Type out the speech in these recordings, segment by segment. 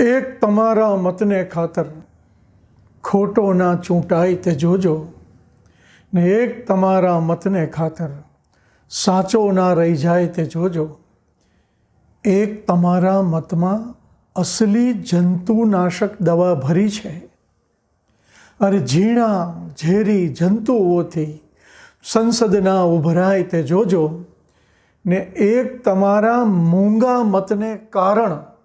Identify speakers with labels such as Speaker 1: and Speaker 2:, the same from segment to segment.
Speaker 1: એક તમારા મતને ખાતર ખોટો ના ચૂંટાય તે જોજો ને એક તમારા મતને ખાતર સાચો ના રહી જાય તે જોજો. એક તમારા મતમાં અસલી જંતુનાશક દવા ભરી છે અરે ઝીણા, ઝેરી જંતુઓથી સંસદના ઉભરાય તે જોજો ને એક તમારા મૂંગા મતને કારણ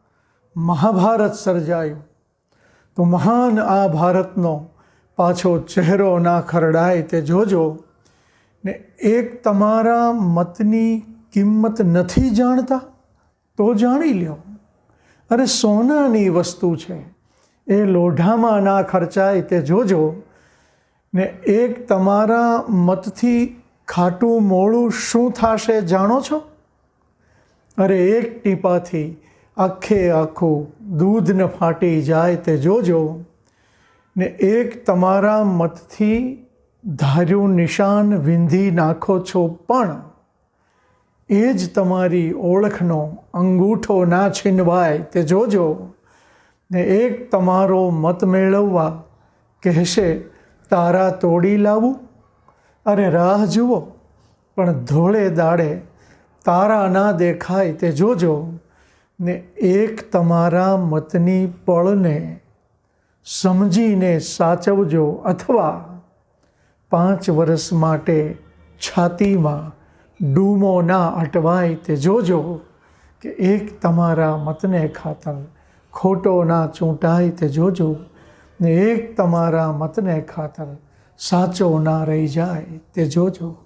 Speaker 1: મહાભારત સર્જાયું. તો મહાન આ ભારતનો પાછો ચહેરો ના ખરડાય તે જોજો ને એક તમારા મતની કિંમત નથી જાણતા તો જાણી લ્યો. અરે સોનાની વસ્તુ છે. એ લોઢામાં ના ખર્ચાય તે જોજો ને એક તમારા મતથી ખાટું મોળું શું થશે જાણો છો? અરે એક ટીપાથી આખે આખું દૂધ ન ફાટી જાય તે જોજો. ને એક તમારા મતથી ધાર્યું નિશાન વિંધી નાખો છો પણ એ જ તમારી ઓળખનો અંગૂઠો ના છીનવાય તે જોજો. ને એક તમારો મત મેળવવા કહેશે, તારા તોડી લાવું અરે રાહ જુઓ, પણ ધોળે દાડે તારા ના દેખાય તે જોજો. ને એક તમારા મતની પળને સમજીને સાચવજો અથવા પાંચ વર્ષ માટે છાતીમાં ડૂમો ના અટવાય તે જોજો કે એક તમારા મતને ખાતર ખોટો ના ચૂંટાય તે જોજો ને એક તમારા મતને ખાતર સાચો ના રહી જાય તે જોજો.